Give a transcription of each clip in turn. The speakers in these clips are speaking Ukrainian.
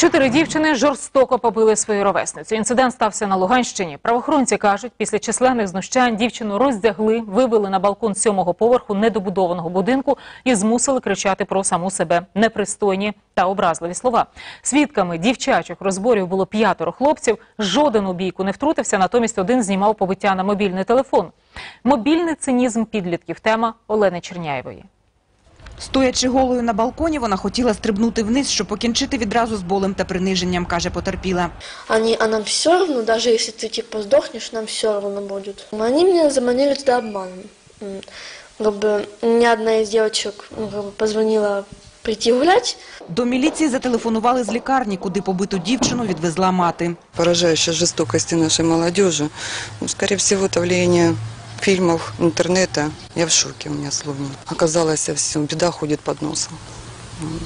Чотири дівчини жорстоко побили свою ровесницю. Інцидент стався на Луганщині. Правоохоронці кажуть, після численних знущань дівчину роздягли, вивели на балкон сьомого поверху недобудованого будинку і змусили кричати про саму себе непристойні та образливі слова. Свідками дівчачих розборів було п'ятеро хлопців. Жоден у бійку не втрутився, натомість один знімав побиття на мобільний телефон. Мобільний цинізм підлітків. Тема Олени Черняєвої. Стоячи голою на балконі, вона хотіла стрибнути вниз, щоб покінчити відразу з болем та приниженням, каже потерпіла. Они, а нам все равно, даже если ты типа сдохнешь, нам все равно будет. Они меня заманили туда обманом. М, Как бы ни одна из девочек ну, как бы позвонила прийти гулять. До міліції зателефонували з лікарні, куди побиту дівчину відвезла мати. поражающей жестокости нашей молодежи. Ну, скорее всего, это влияние фильмов, интернета. Я в шоке, у меня слов нет. Оказалось, все, беда ходит под носом. М.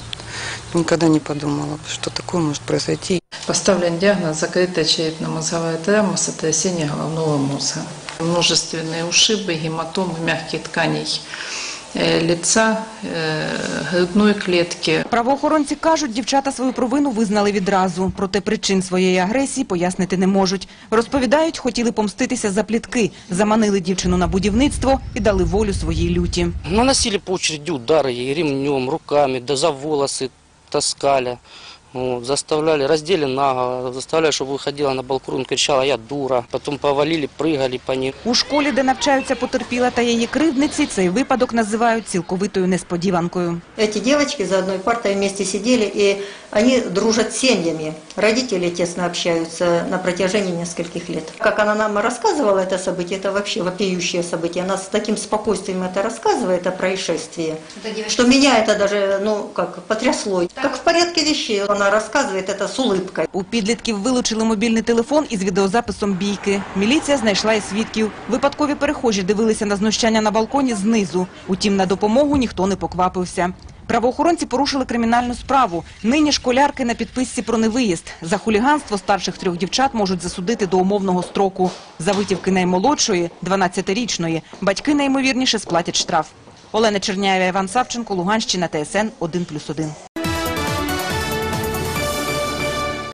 Никогда не подумала, что такое может произойти. Поставлен диагноз закрытая черепно-мозговая травма сотрясения головного мозга. Множественные ушибы, гематомы мягких тканей э, лица, э, грудной клетки. Правоохоронці кажуть, дівчата свою провину визнали відразу. Проте причин своєї агресії пояснити не можуть. Розповідають, хотіли помститися за плітки, заманили дівчину на будівництво і дали волю своїй люті. Наносили по очереди удары ей ремнем, руками, да за волосы таскали. Вот, заставляли, раздели наголо, заставляли, чтобы выходила на балкон, кричала «я дура». Потом повалили, прыгали по ней. У школі, де навчаються потерпіла та її кривдниці, цей випадок називають цілковитою несподіванкою. Эти девочки за одной партой вместе сидели, и они дружат с семьями. Родители тесно общаются на протяжении нескольких лет. Как она нам рассказывала это событие, это вообще вопиющее событие. Она с таким спокойствием это рассказывает о происшествии, что меня это даже, ну, как потрясло. Как в порядке вещей. Она рассказывает это с улыбкой. У підлітків вилучили мобільний телефон із відеозаписом бійки. Міліція знайшла і свідків. Випадкові перехожі дивилися на знущання на балконі знизу. Утім, на допомогу ніхто не поквапився. Правоохоронці порушили кримінальну справу. Нині школярки на підписці про невиїзд. За хуліганство старших трьох дівчат можуть засудити до умовного строку. За витівки наймолодшої, 12-річної, батьки найімовірніше сплатять штраф. Олена Черняєва, Іван Савченко, Луганщина, ТСН 1+,1.